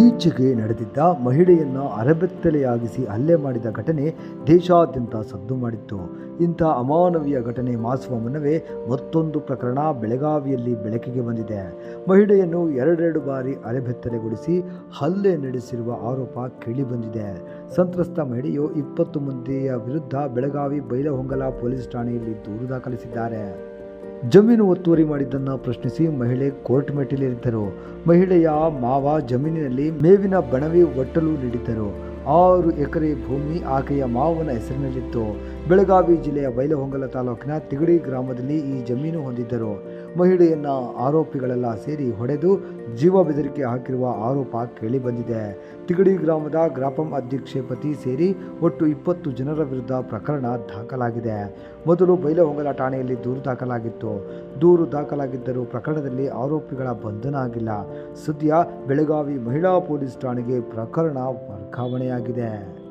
ಈಚೆಗೆ ನಡೆದಿದ್ದ ಮಹಿಳೆಯನ್ನು ಅರೆಬೆತ್ತಲೆಯಾಗಿಸಿ ಹಲ್ಲೆ ಮಾಡಿದ ಘಟನೆ ದೇಶಾದ್ಯಂತ ಸದ್ದು ಮಾಡಿತ್ತು. ಇಂಥ ಅಮಾನವೀಯ ಘಟನೆ ಮಾಸುವ ಮುನ್ನವೇ ಮತ್ತೊಂದು ಪ್ರಕರಣ ಬೆಳಗಾವಿಯಲ್ಲಿ ಬೆಳಕಿಗೆ ಬಂದಿದೆ. ಮಹಿಳೆಯನ್ನು ಎರಡೆರಡು ಬಾರಿ ಅರೆಬೆತ್ತಲೆಗೊಳಿಸಿ ಹಲ್ಲೆ ನಡೆಸಿರುವ ಆರೋಪ ಕೇಳಿಬಂದಿದೆ. ಸಂತ್ರಸ್ತ ಮಹಿಳೆಯು ಇಪ್ಪತ್ತು ಮಂದಿಯ ವಿರುದ್ಧ ಬೆಳಗಾವಿ ಬೈಲಹೊಂಗಲ ಪೊಲೀಸ್ ಠಾಣೆಯಲ್ಲಿ ದೂರು ದಾಖಲಿಸಿದ್ದಾರೆ. ಜಮೀನು ಒತ್ತುವರಿ ಮಾಡಿದ್ದನ್ನು ಪ್ರಶ್ನಿಸಿ ಮಹಿಳೆ ಕೋರ್ಟ್ ಮೆಟ್ಟಿಲೇರಿದ್ದರು. ಮಹಿಳೆಯ ಮಾವ ಜಮೀನಿನಲ್ಲಿ ಮೇವಿನ ಬಣವಿ ಒಟ್ಟಲು ನೀಡಿದ್ದರು. ಆರು ಎಕರೆ ಭೂಮಿ ಆಕೆಯ ಮಾವನ ಹೆಸರಿನಲ್ಲಿತ್ತು. ಬೆಳಗಾವಿ ಜಿಲ್ಲೆಯ ಬೈಲಹೊಂಗಲ ತಾಲೂಕಿನ ತಿಗಡಿ ಗ್ರಾಮದಲ್ಲಿ ಈ ಜಮೀನು ಹೊಂದಿದ್ದರು. ಮಹಿಳೆಯನ್ನ ಆರೋಪಿಗಳೆಲ್ಲ ಸೇರಿ ಹೊಡೆದು ಜೀವ ಬೆದರಿಕೆ ಹಾಕಿರುವ ಆರೋಪ ಕೇಳಿಬಂದಿದೆ. ತಿಗಡಿ ಗ್ರಾಮದ ಗ್ರಾಪಂ ಅಧ್ಯಕ್ಷೆ ಪತಿ ಸೇರಿ ಒಟ್ಟು ಇಪ್ಪತ್ತು ಜನರ ವಿರುದ್ಧ ಪ್ರಕರಣ ದಾಖಲಾಗಿದೆ. ಮೊದಲು ಬೈಲಹೊಂಗಲ ಠಾಣೆಯಲ್ಲಿ ದೂರು ದಾಖಲಾಗಿತ್ತು. ದೂರು ದಾಖಲಾಗಿದ್ದರೂ ಪ್ರಕರಣದಲ್ಲಿ ಆರೋಪಿಗಳ ಬಂಧನ ಆಗಿಲ್ಲ. ಸದ್ಯ ಬೆಳಗಾವಿ ಮಹಿಳಾ ಪೊಲೀಸ್ ಠಾಣೆಗೆ ಪ್ರಕರಣ ವರ್ಗಾವಣೆಯಾಗಿದೆ.